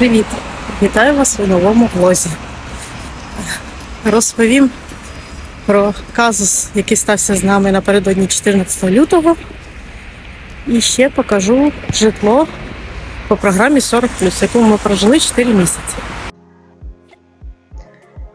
Привіт! Вітаю вас у новому влозі. Розповім про казус, який стався з нами напередодні 14 лютого. І ще покажу житло по програмі 40 яку ми прожили 4 місяці.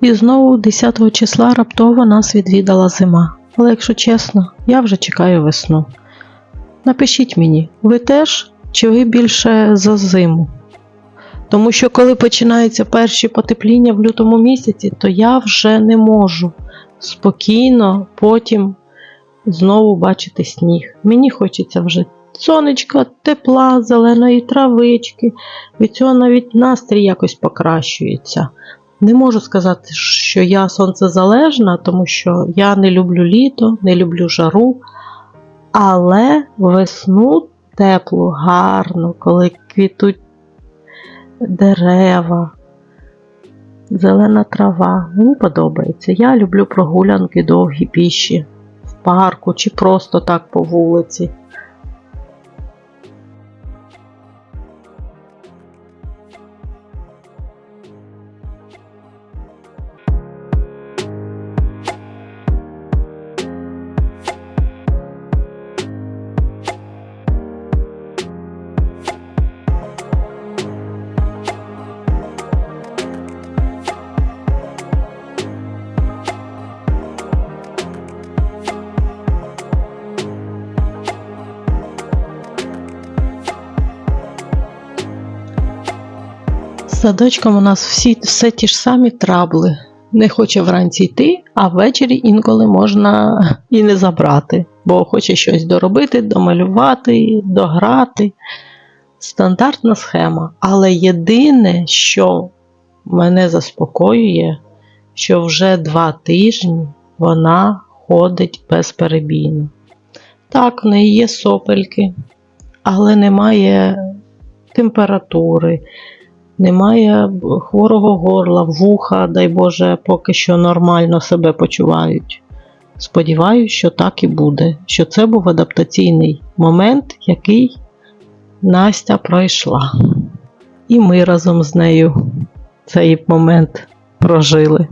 І знову 10 числа раптово нас відвідала зима. Але якщо чесно, я вже чекаю весну. Напишіть мені, ви теж чи ви більше за зиму? Тому що коли починаються перші потепління в лютому місяці, то я вже не можу спокійно потім знову бачити сніг. Мені хочеться вже сонечка, тепла, зеленої травички. Від цього навіть настрій якось покращується. Не можу сказати, що я сонцезалежна, тому що я не люблю літо, не люблю жару. Але весну теплу, гарну, коли квітуть дерева, зелена трава. Мені подобається. Я люблю прогулянки довгі піші в парку чи просто так по вулиці. Садочком у нас всі все ті ж самі трабли. Не хоче вранці йти, а ввечері інколи можна і не забрати, бо хоче щось доробити, домалювати, дограти. Стандартна схема. Але єдине, що мене заспокоює, що вже два тижні вона ходить безперебійно. Так, в неї є сопельки, але немає температури, немає хворого горла, вуха, дай Боже, поки що нормально себе почувають. Сподіваюся, що так і буде, що це був адаптаційний момент, який Настя пройшла. І ми разом з нею цей момент прожили.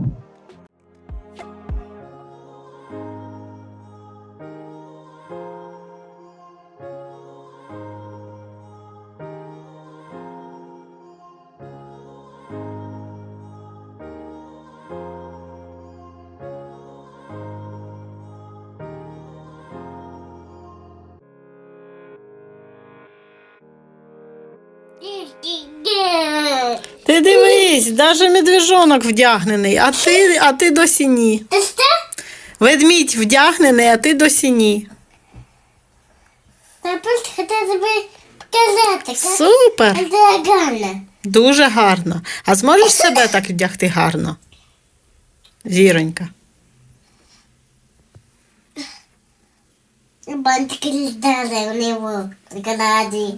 Ти дивись, навіть медвежонок вдягнений, а ти, а ти досі ні. Ведмідь вдягнений, а ти досі ні. Я просто хотела тебе показати, як Супер! Дуже гарно. А зможеш себе так вдягти гарно? Зіронька. Бантики літали у нього в Канаді.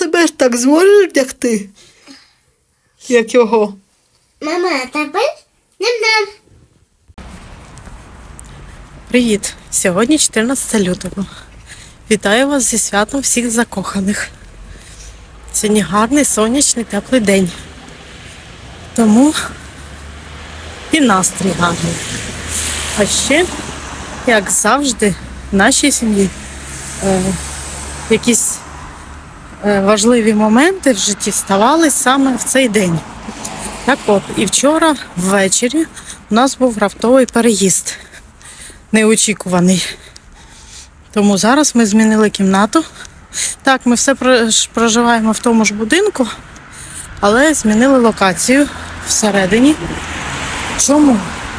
Себе ж так зможеш вдягти? Як його? Мама, а тепер нам-нам. Привіт! Сьогодні 14 лютого. Вітаю вас зі святом всіх закоханих. Сьогодні гарний сонячний теплий день. Тому і настрій гарний. А ще, як завжди, в нашій сім'ї е, якісь важливі моменти в житті ставали саме в цей день. Так от, і вчора ввечері у нас був раптовий переїзд неочікуваний. Тому зараз ми змінили кімнату. Так, ми все проживаємо в тому ж будинку, але змінили локацію всередині. Чому?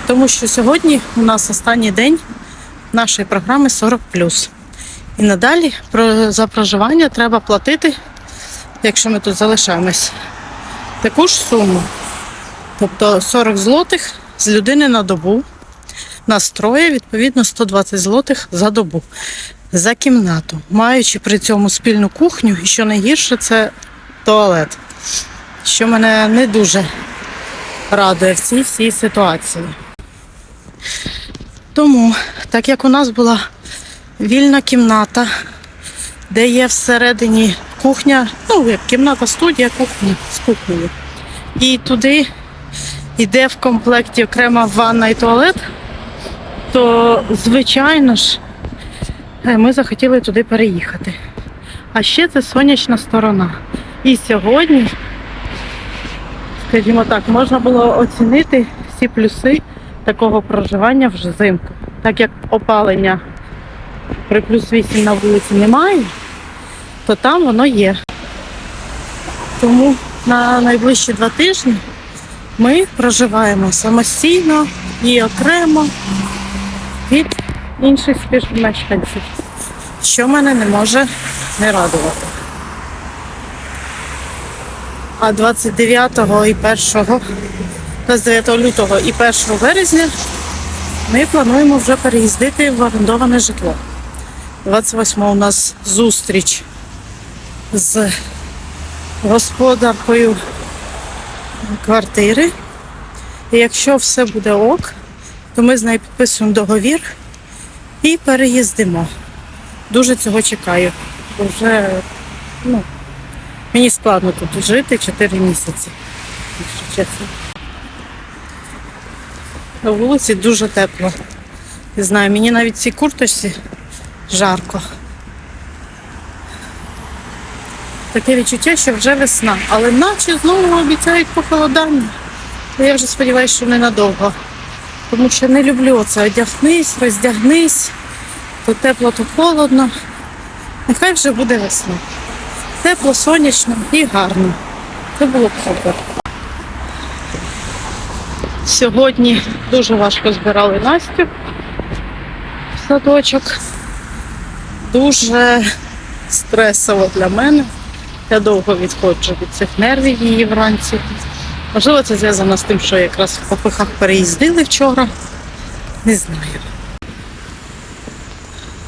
Тому що сьогодні у нас останній день нашої програми 40. І надалі за проживання треба платити, якщо ми тут залишаємось, таку ж суму. Тобто 40 злотих з людини на добу нас троє, відповідно, 120 злотих за добу за кімнату, маючи при цьому спільну кухню, і що найгірше, це туалет, що мене не дуже радує в цій всій ситуації. Тому, так як у нас була вільна кімната, де є всередині кухня, ну, як кімната, студія, кухня з кухнею. І туди йде в комплекті окрема ванна і туалет, то, звичайно ж, е, ми захотіли туди переїхати. А ще це сонячна сторона. І сьогодні, скажімо так, можна було оцінити всі плюси такого проживання вже взимку. Так як опалення при плюс 8 на вулиці немає, то там воно є. Тому на найближчі два тижні ми проживаємо самостійно і окремо від інших співмешканців, що мене не може не радувати. А 29 і 1, 29 лютого і 1 березня ми плануємо вже переїздити в орендоване житло. 28 у нас зустріч з господаркою квартири. І якщо все буде ок, то ми з нею підписуємо договір і переїздимо. Дуже цього чекаю. Бо Вже ну, мені складно тут жити 4 місяці, якщо чесно. На вулиці дуже тепло. Не знаю, мені навіть в цій курточці жарко. Таке відчуття, що вже весна, але наче знову обіцяють похолодання. Я вже сподіваюся, що ненадовго. Тому що не люблю оце одягнись, роздягнись, то тепло, то холодно. Нехай вже буде весна. Тепло, сонячно і гарно. Це було б супер. Сьогодні дуже важко збирали Настю в садочок. Дуже стресово для мене. Я довго відходжу від цих нервів її вранці. Можливо, це зв'язано з тим, що якраз в попихах переїздили вчора. Не знаю.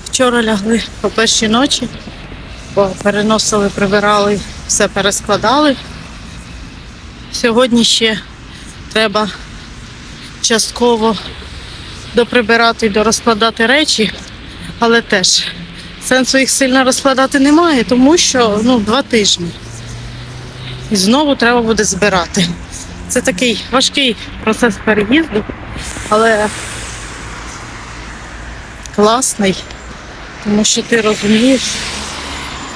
Вчора лягли по першій ночі, бо переносили, прибирали, все перескладали. Сьогодні ще треба частково доприбирати і дорозкладати речі, але теж сенсу їх сильно розкладати немає, тому що ну, два тижні. І знову треба буде збирати. Це такий важкий процес переїзду, але класний, тому що ти розумієш,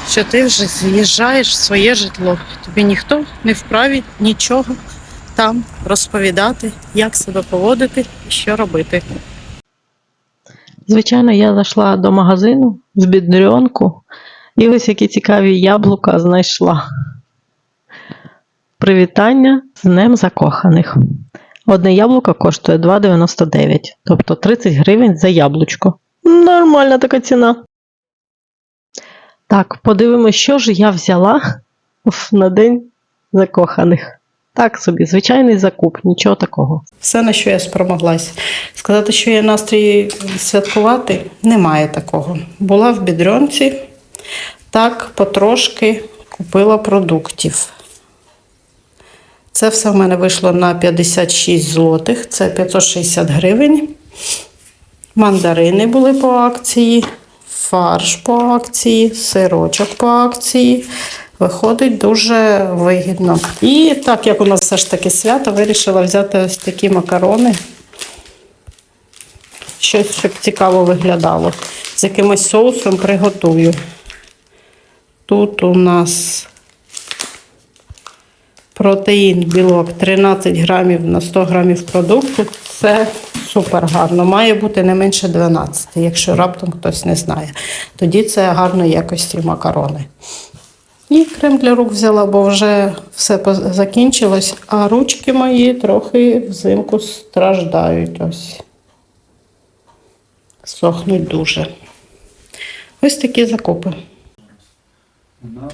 що ти вже з'їжджаєш в своє житло. Тобі ніхто не вправі нічого там розповідати, як себе поводити і що робити. Звичайно, я зайшла до магазину з бідрюнку і ось які цікаві яблука знайшла. Привітання з Днем закоханих. Одне яблуко коштує 2,99, тобто 30 гривень за яблучко. Нормальна така ціна. Так, подивимось, що ж я взяла на День закоханих. Так собі, звичайний закуп, нічого такого. Все, на що я спромоглась. Сказати, що є настрій святкувати, немає такого. Була в бідрьонці, так потрошки купила продуктів. Це все в мене вийшло на 56 злотих, це 560 гривень. Мандарини були по акції, фарш по акції, сирочок по акції. Виходить дуже вигідно. І так як у нас все ж таки свято, вирішила взяти ось такі макарони. Щось, щоб цікаво виглядало. З якимось соусом приготую. Тут у нас протеїн, білок 13 грамів на 100 грамів продукту. Це супер гарно. Має бути не менше 12, якщо раптом хтось не знає. Тоді це гарної якості макарони. І крем для рук взяла, бо вже все закінчилось, а ручки мої трохи взимку страждають ось. Сохнуть дуже. Ось такі закупи. У нас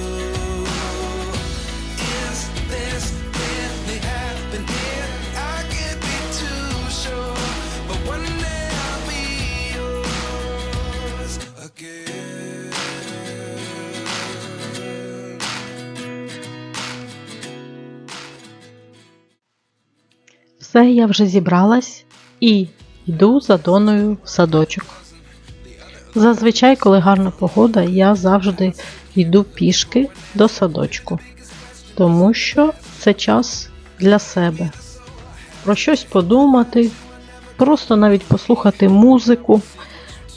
Все, я вже зібралась і йду за Доною в садочок. Зазвичай, коли гарна погода, я завжди йду пішки до садочку, тому що це час для себе. Про щось подумати, просто навіть послухати музику,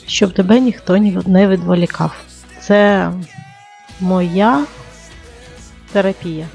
щоб тебе ніхто не відволікав. Це моя терапія.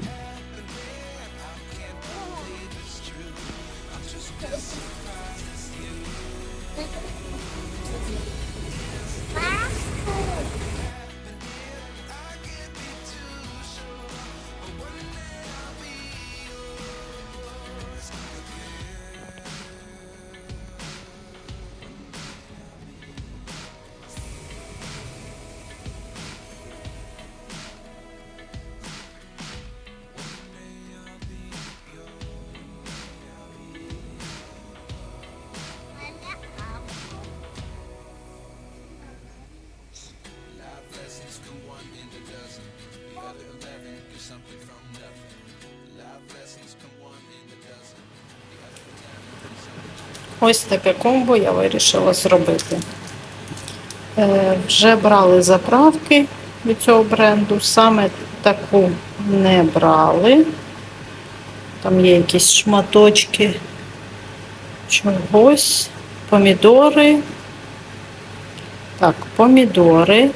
Ось таке комбо я вирішила зробити. Е, вже брали заправки від цього бренду, саме таку не брали. Там є якісь шматочки чогось, помідори. Так, помідори,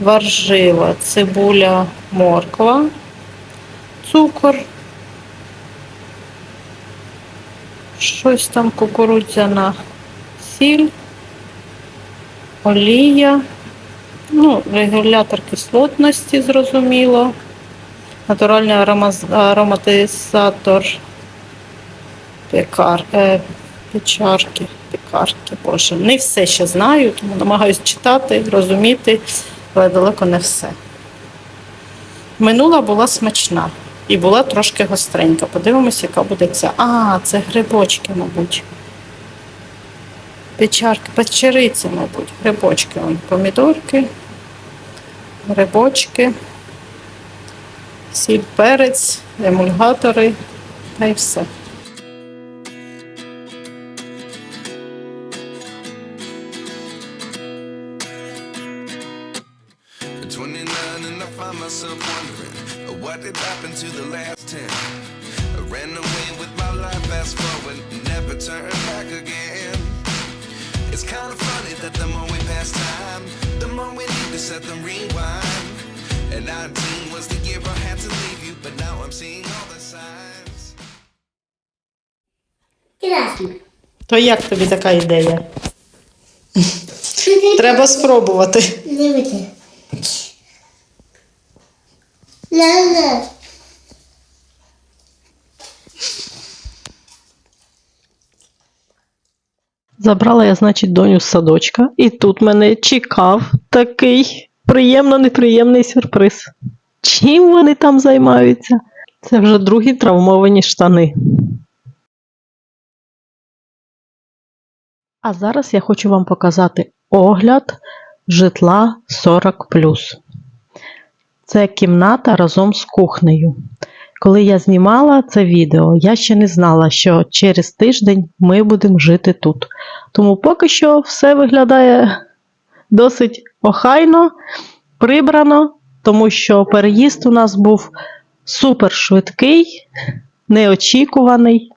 варжива, цибуля, морква, цукор. Щось там кукурудзяна сіль, олія, ну, регулятор кислотності, зрозуміло, натуральний ароматизатор пекар, е, печарки, пекарки, боже. Не все ще знаю, тому намагаюся читати, розуміти, але далеко не все. Минула була смачна. І була трошки гостренька. Подивимось, яка буде ця. А, це грибочки, мабуть. Печарки, печериці, мабуть. Грибочки. Вон, помідорки, грибочки, сіль, перець, емульгатори та й все. Kind of funny that the more we pass time, the more we need to set them rewind. And 19 was the year I had to leave you, but now I'm seeing all the signs. Красно. То як тобі така ідея? Треба спробувати. Дивіться. Ла-ла. Забрала я, значить, доню з садочка, і тут мене чекав такий приємно-неприємний сюрприз. Чим вони там займаються? Це вже другі травмовані штани. А зараз я хочу вам показати огляд житла 40. Це кімната разом з кухнею. Коли я знімала це відео, я ще не знала, що через тиждень ми будемо жити тут. Тому поки що все виглядає досить охайно, прибрано, тому що переїзд у нас був супер швидкий, неочікуваний.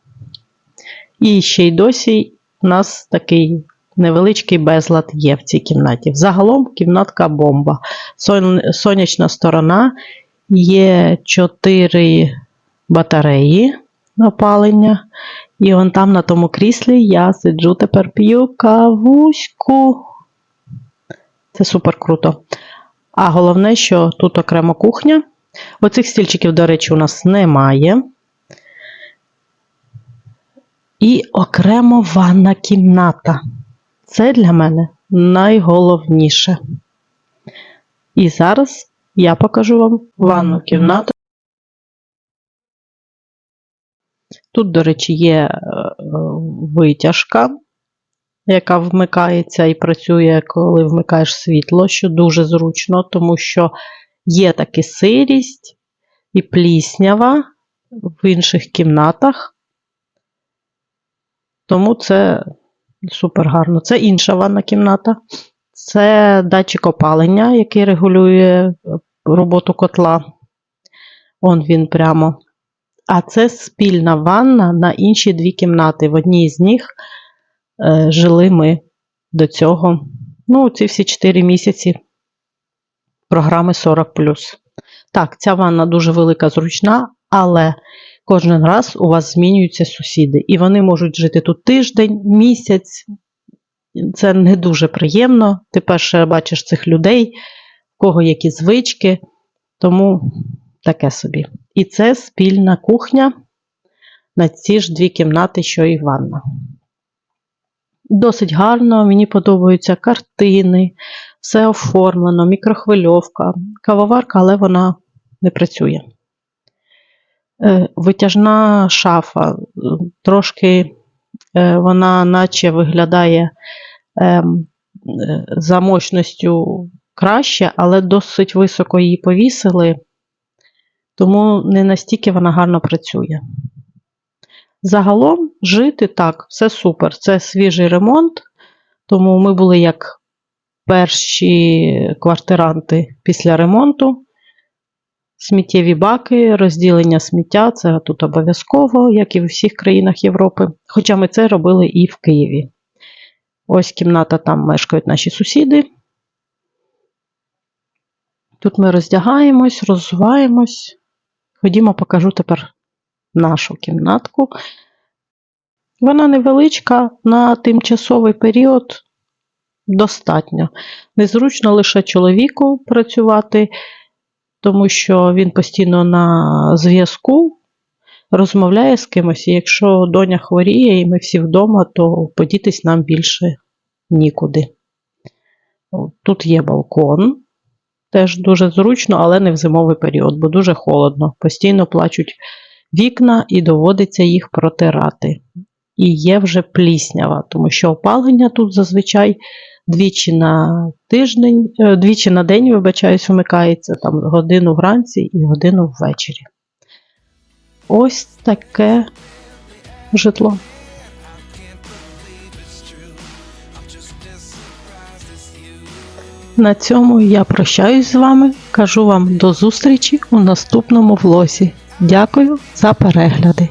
І ще й досі у нас такий невеличкий безлад є в цій кімнаті. Загалом кімнатка бомба. Сон- Сонячна сторона, є 4 батареї опалення. І он там на тому кріслі я сиджу тепер п'ю кавуську. Це супер круто. А головне, що тут окрема кухня, Оцих стільчиків, до речі, у нас немає. І окремо ванна кімната. Це для мене найголовніше. І зараз я покажу вам ванну кімнату. Тут, до речі, є е, витяжка, яка вмикається і працює, коли вмикаєш світло, що дуже зручно, тому що є таки сирість і пліснява в інших кімнатах. Тому це супер гарно. Це інша ванна кімната. Це датчик опалення, який регулює роботу котла. Он він прямо. А це спільна ванна на інші дві кімнати. В одній з них е, жили ми до цього. Ну, ці всі 4 місяці програми 40. Так, ця ванна дуже велика, зручна, але кожен раз у вас змінюються сусіди. І вони можуть жити тут тиждень, місяць. Це не дуже приємно. Ти перше бачиш цих людей, кого які звички. Тому таке собі. І це спільна кухня на ці ж дві кімнати, що і ванна. Досить гарно, мені подобаються картини, все оформлено, мікрохвильовка, кавоварка, але вона не працює. Е, Витяжна шафа, трошки е, вона наче виглядає ем, е, за мощністю краще, але досить високо її повісили, тому не настільки вона гарно працює. Загалом жити так, все супер. Це свіжий ремонт, тому ми були як перші квартиранти після ремонту. Сміттєві баки, розділення сміття це тут обов'язково, як і в всіх країнах Європи. Хоча ми це робили і в Києві. Ось кімната, там мешкають наші сусіди. Тут ми роздягаємось, роззуваємось. Ходімо, покажу тепер нашу кімнатку. Вона невеличка, на тимчасовий період достатньо. Незручно лише чоловіку працювати, тому що він постійно на зв'язку розмовляє з кимось. І якщо доня хворіє і ми всі вдома, то подітись нам більше нікуди. Тут є балкон. Теж дуже зручно, але не в зимовий період, бо дуже холодно. Постійно плачуть вікна і доводиться їх протирати. І є вже пліснява, тому що опалення тут зазвичай двічі на тиждень, е, двічі на день, вибачаюсь, вмикається там годину вранці і годину ввечері. Ось таке житло. На цьому я прощаюсь з вами. Кажу вам до зустрічі у наступному влозі. Дякую за перегляди.